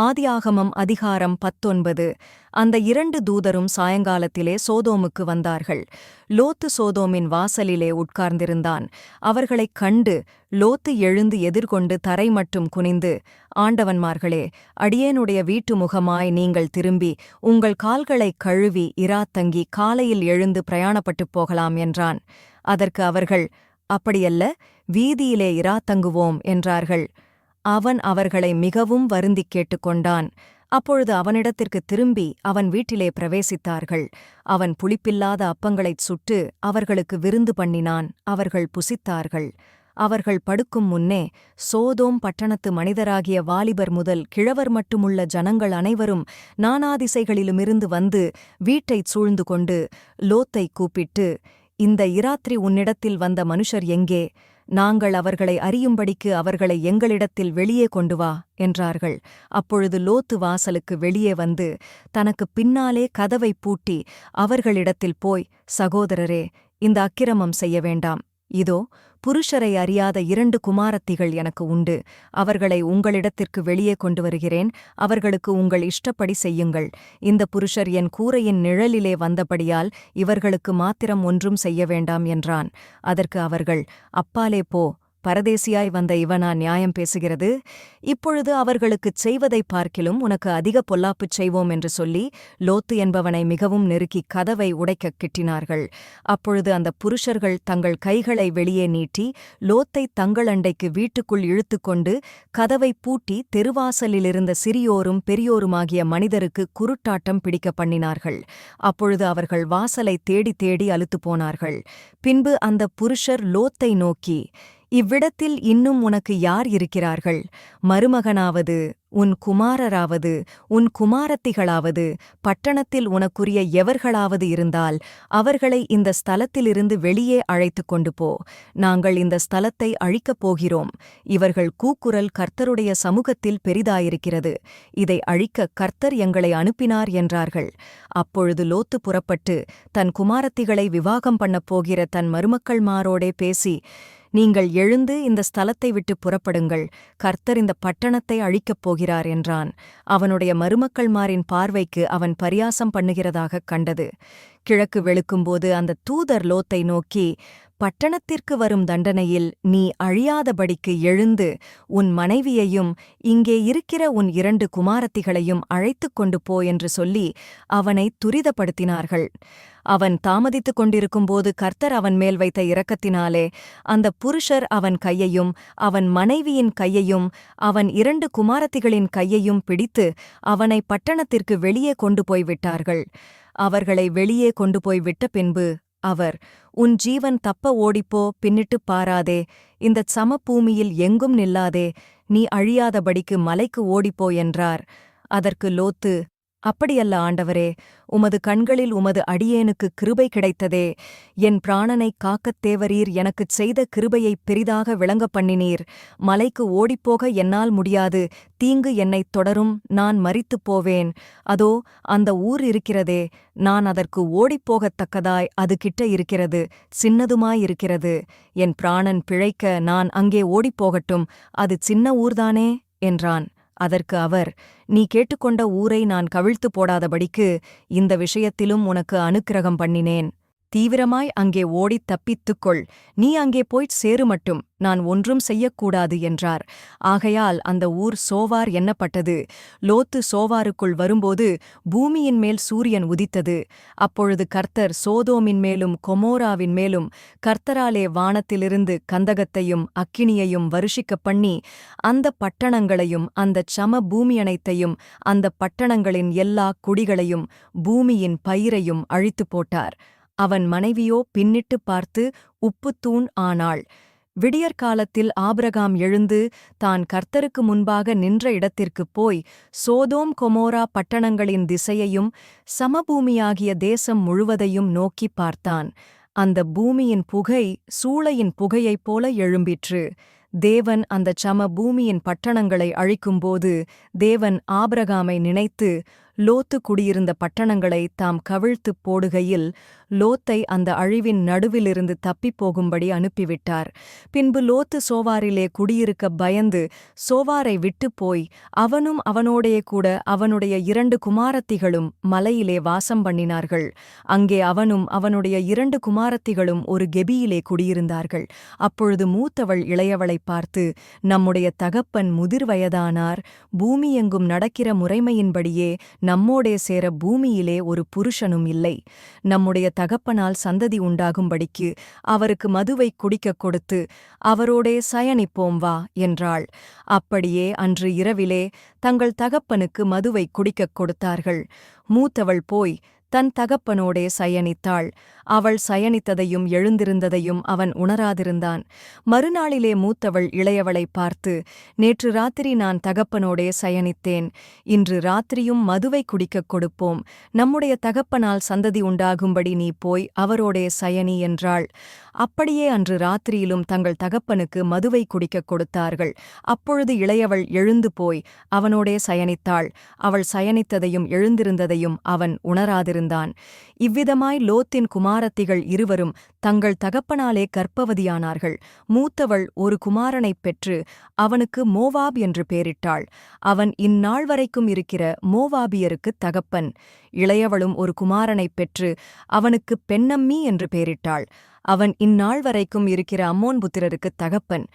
ஆதியாகமம் அதிகாரம் பத்தொன்பது. அந்த இரண்டு தூதரும் சாயங்காலத்திலே சோதோமுக்கு வந்தார்கள். லோத்து சோதோமின் வாசலிலே உட்கார்ந்திருந்தான். அவர்களைக் கண்டு லோத்து எழுந்து எதிர்கொண்டு தரை மட்டும் குனிந்து ஆண்டவன்மார்களே அடியேனுடைய வீட்டு முகமாய் நீங்கள் திரும்பி உங்கள் கால்களைக் கழுவி இராத்தங்கி காலையில் எழுந்து பிரயாணப்பட்டுப் போகலாம் என்றான். அதற்கு அவர்கள் அப்படியல்ல வீதியிலே இராத்தங்குவோம் என்றார்கள். அவன் அவர்களை மிகவும் வருந்திக் கேட்டுக்கொண்டான் அப்பொழுது அவனிடத்திற்கு திரும்பி அவன் வீட்டிலே பிரவேசித்தார்கள். அவன் புளிப்பில்லாத அப்பங்களைச் சுட்டு அவர்களுக்கு விருந்து பண்ணினான். அவர்கள் புசித்தார்கள். அவர்கள் படுக்கும் முன்னே சோதோம் பட்டணத்து மனிதராகிய வாலிபர் முதல் கிழவர் மட்டுமுள்ள ஜனங்கள் அனைவரும் நானாதிசைகளிலுமிருந்து வந்து வீட்டைச் சூழ்ந்து கொண்டு லோத்தை கூப்பிட்டு இந்த இராத்திரி உன்னிடத்தில் வந்த மனுஷர் எங்கே? நாங்கள் அவர்களை அறியும்படிக்கு அவர்களை எங்களிடத்தில் வெளியே கொண்டு வா என்றார்கள். அப்பொழுது லோத்து வாசலுக்கு வெளியே வந்து தனக்குப் பின்னாலே கதவைப் பூட்டி அவர்களிடத்தில் போய் சகோதரரே இந்த அக்கிரமம் செய்ய வேண்டாம். இதோ புருஷரை அறியாத இரண்டு குமாரத்திகள் எனக்கு உண்டு. அவர்களை உங்களிடத்திற்கு வெளியே கொண்டு வருகிறேன். அவர்களுக்கு உங்கள் இஷ்டப்படி செய்யுங்கள். இந்த புருஷர் என் கூரையின் நிழலிலே வந்தபடியால் இவர்களுக்கு மாத்திரம் ஒன்றும் செய்ய வேண்டாம் என்றான். அதற்கு அவர்கள் அப்பாலே போ பரதேசியாய் வந்த இவனா நியாயம் பேசுகிறது. இப்பொழுது அவர்களுக்குச் செய்வதைப் பார்க்கிலும் உனக்கு அதிக பொல்லாப்புச் செய்வோம் என்று சொல்லி லோத்து என்பவனை மிகவும் நெருக்கி கதவை உடைக்கக் கிட்டினார்கள். அப்பொழுது அந்த புருஷர்கள் தங்கள் கைகளை வெளியே நீட்டி லோத்தை தங்கள் அண்டைக்கு வீட்டுக்குள் இழுத்துக்கொண்டு கதவை பூட்டி தெருவாசலிலிருந்த சிறியோரும் பெரியோருமாகிய மனிதருக்கு குருட்டாட்டம் பிடிக்க பண்ணினார்கள். அப்பொழுது அவர்கள் வாசலை தேடி தேடி அழுத்துப் போனார்கள். பின்பு அந்த புருஷர் லோத்தை நோக்கி இவ்விடத்தில் இன்னும் உனக்கு யார் இருக்கிறார்கள்? மருமகனாவது உன் குமாரராவது உன் குமாரத்திகளாவது பட்டணத்தில் உனக்குரிய எவர்களாவது இருந்தால் அவர்களை இந்த ஸ்தலத்திலிருந்து வெளியே அழைத்துக் கொண்டு போ. நாங்கள் இந்த ஸ்தலத்தை அழிக்கப் போகிறோம். இவர்கள் கூக்குரல் கர்த்தருடைய சமூகத்தில் பெரிதாயிருக்கிறது. இதை அழிக்க கர்த்தர் எங்களை அனுப்பினார் என்றார்கள். அப்பொழுது லோத்து புறப்பட்டு தன் குமாரத்திகளை விவாகம் பண்ணப் போகிற தன் மருமக்கள்மாரோடே பேசி நீங்கள் எழுந்து இந்த ஸ்தலத்தை விட்டு புறப்படுங்கள். கர்த்தர் இந்த பட்டணத்தை அழிக்கப் போகிறார் என்றான். அவனுடைய மருமக்கள்மாரின் பார்வைக்கு அவன் பரியாசம் பண்ணுகிறதாகக் கண்டது. கிழக்கு வெளுக்கும்போது அந்த தூதர் லோத்தை நோக்கி பட்டணத்திற்கு வரும் தண்டனையில் நீ அழியாதபடிக்கு எழுந்து உன் மனைவியையும் இங்கே இருக்கிற உன் இரண்டு குமாரத்திகளையும் அழைத்துக் கொண்டு போ என்று சொல்லி அவனை துரிதப்படுத்தினார்கள். அவன் தாமதித்துக் கொண்டிருக்கும்போது கர்த்தர் அவன் மேல் வைத்த இரக்கத்தினாலே அந்த புருஷர் அவன் கையையும் அவன் மனைவியின் கையையும் அவன் இரண்டு குமாரத்திகளின் கையையும் பிடித்து அவனை பட்டணத்திற்கு வெளியே கொண்டு போய் விட்டார்கள் அவர்களை வெளியே கொண்டு போய் விட்ட பின்பு அவர் உன் ஜீவன் தப்ப ஓடிப்போ பின்னிட்டுப் பாராதே இந்தச் சமபூமியில் எங்கும் நில்லாதே நீ அழியாதபடிக்கு மலைக்கு ஓடிப்போ என்றார். அதற்கு லோத்து அப்படியல்ல ஆண்டவரே உமது கண்களில் உமது அடியேனுக்கு கிருபை கிடைத்ததே. என் பிராணனைக் காக்கத் தேவரீர் எனக்குச் செய்த கிருபையைப் பெரிதாக விளங்கப் பண்ணினீர். மலைக்கு ஓடிப்போக என்னால் முடியாது தீங்கு என்னைத் தொடரும் நான் மறித்துப் போவேன். அதோ அந்த ஊர் இருக்கிறதே நான் அதற்கு ஓடிப்போகத்தக்கதாய் அது கிட்ட இருக்கிறது சின்னதுமாயிருக்கிறது. என் பிராணன் பிழைக்க நான் அங்கே ஓடிப்போகட்டும் அது சின்ன ஊர்தானே? என்றான். அதற்கு அவர் நீ கேட்டுக்கொண்ட ஊரை நான் கவிழ்த்து போடாதபடிக்கு இந்த விஷயத்திலும் உனக்கு அனுக்கிரகம் பண்ணினேன். தீவிரமாய் அங்கே ஓடித் தப்பித்துக்கொள். நீ அங்கே போய்ச் சேரு மட்டும். நான் ஒன்றும் செய்யக்கூடாது என்றார். ஆகையால் அந்த ஊர் சோவார் எண்ணப்பட்டது லோத்து சோவாருக்குள் வரும்போது பூமியின் மேல் சூரியன் உதித்தது. அப்பொழுது கர்த்தர் சோதோமின் மேலும் கொமோராவின் மேலும் கர்த்தராலே வானத்திலிருந்து கந்தகத்தையும் அக்கினியையும் வருஷிக்கப் பண்ணி அந்த பட்டணங்களையும் அந்தச் சம பூமியனைத்தையும் அந்த பட்டணங்களின் எல்லா குடிகளையும் பூமியின் பயிரையும் அழித்துப் போட்டார். அவன் மனைவியோ பின்னிட்டுப் பார்த்து உப்புத்தூண் ஆனாள். விடியற்காலத்தில் ஆபிரகாம் எழுந்து தான் கர்த்தருக்கு முன்பாக நின்ற இடத்திற்குப் போய் சோதோம் கொமோரா பட்டணங்களின் திசையையும் சமபூமியாகிய தேசம் முழுவதையும் நோக்கிப் பார்த்தான். அந்த பூமியின் புகை சூளையின் புகையைப் போல எழும்பிற்று. தேவன் அந்தச் சம பூமியின் பட்டணங்களை அழிக்கும்போது தேவன் ஆபிரகாமை நினைத்து லோத்து குடியிருந்த பட்டணங்களை தாம் கவிழ்த்துப் போடுகையில் லோத்தை அந்த அழிவின் நடுவிலிருந்து தப்பிப் போகும்படி அனுப்பிவிட்டார். பின்பு லோத்து சோவாரிலே குடியிருக்க பயந்து சோவாரை விட்டுப் போய் அவனும் அவனோடைய கூட அவனுடைய இரண்டு குமாரத்திகளும் மலையிலே வாசம் பண்ணினார்கள். அங்கே அவனும் அவனுடைய இரண்டு குமாரத்திகளும் ஒரு கெபியிலே குடியிருந்தார்கள். அப்பொழுது மூத்தவள் இளையவளைப் பார்த்து நம்முடைய தகப்பன் முதிர்வயதானார் பூமியெங்கும் நடக்கிற முறைமையின்படியே நம்மோடே சேர பூமியிலே ஒரு புருஷனும் இல்லை. நம்முடைய தகப்பனால் சந்ததி உண்டாகும்படிக்கு அவருக்கு மதுவை குடிக்கக் கொடுத்து அவரோடே சயனிப்போம் வா என்றாள். அப்படியே அன்று இரவிலே தங்கள் தகப்பனுக்கு மதுவை குடிக்கக் கொடுத்தார்கள். மூத்தவள் போய் தன் தகப்பனோடே சயனித்தாள். அவள் சயனித்ததையும் எழுந்திருந்ததையும் அவன் உணராதிருந்தான். மறுநாளிலே மூத்தவள் இளையவளைப் பார்த்து நேற்று ராத்திரி நான் தகப்பனோடே சயனித்தேன். இன்று ராத்திரியும் மதுவை குடிக்கக் கொடுப்போம். நம்முடைய தகப்பனால் சந்ததி உண்டாகும்படி நீ போய் அவரோடே சயனி என்றாள். அப்படியே அன்று ராத்திரியிலும் தங்கள் தகப்பனுக்கு மதுவை குடிக்கக் கொடுத்தார்கள். அப்பொழுது இளையவள் எழுந்து போய் அவனோடே சயனித்தாள். அவள் சயனித்ததையும் எழுந்திருந்ததையும் அவன் உணராதிருந்தான். இவ்விதமாய் லோத்தின் குமாரத்திகள் இருவரும் தங்கள் தகப்பனாலே கர்ப்பவதியானார்கள். மூத்தவள் ஒரு குமாரனைப் பெற்று அவனுக்கு மோவாப் என்று பேரிட்டாள் அவன் இந்நாள் வரைக்கும் இருக்கிற மோவாபியருக்குத் தகப்பன். இளையவளும் ஒரு குமாரனைப் பெற்று அவனுக்கு பெண்ணம்மி என்று பேரிட்டாள் அவன் இந்நாள் வரைக்கும் இருக்கிற அம்மோன் புத்திரருக்குத் தகப்பன்.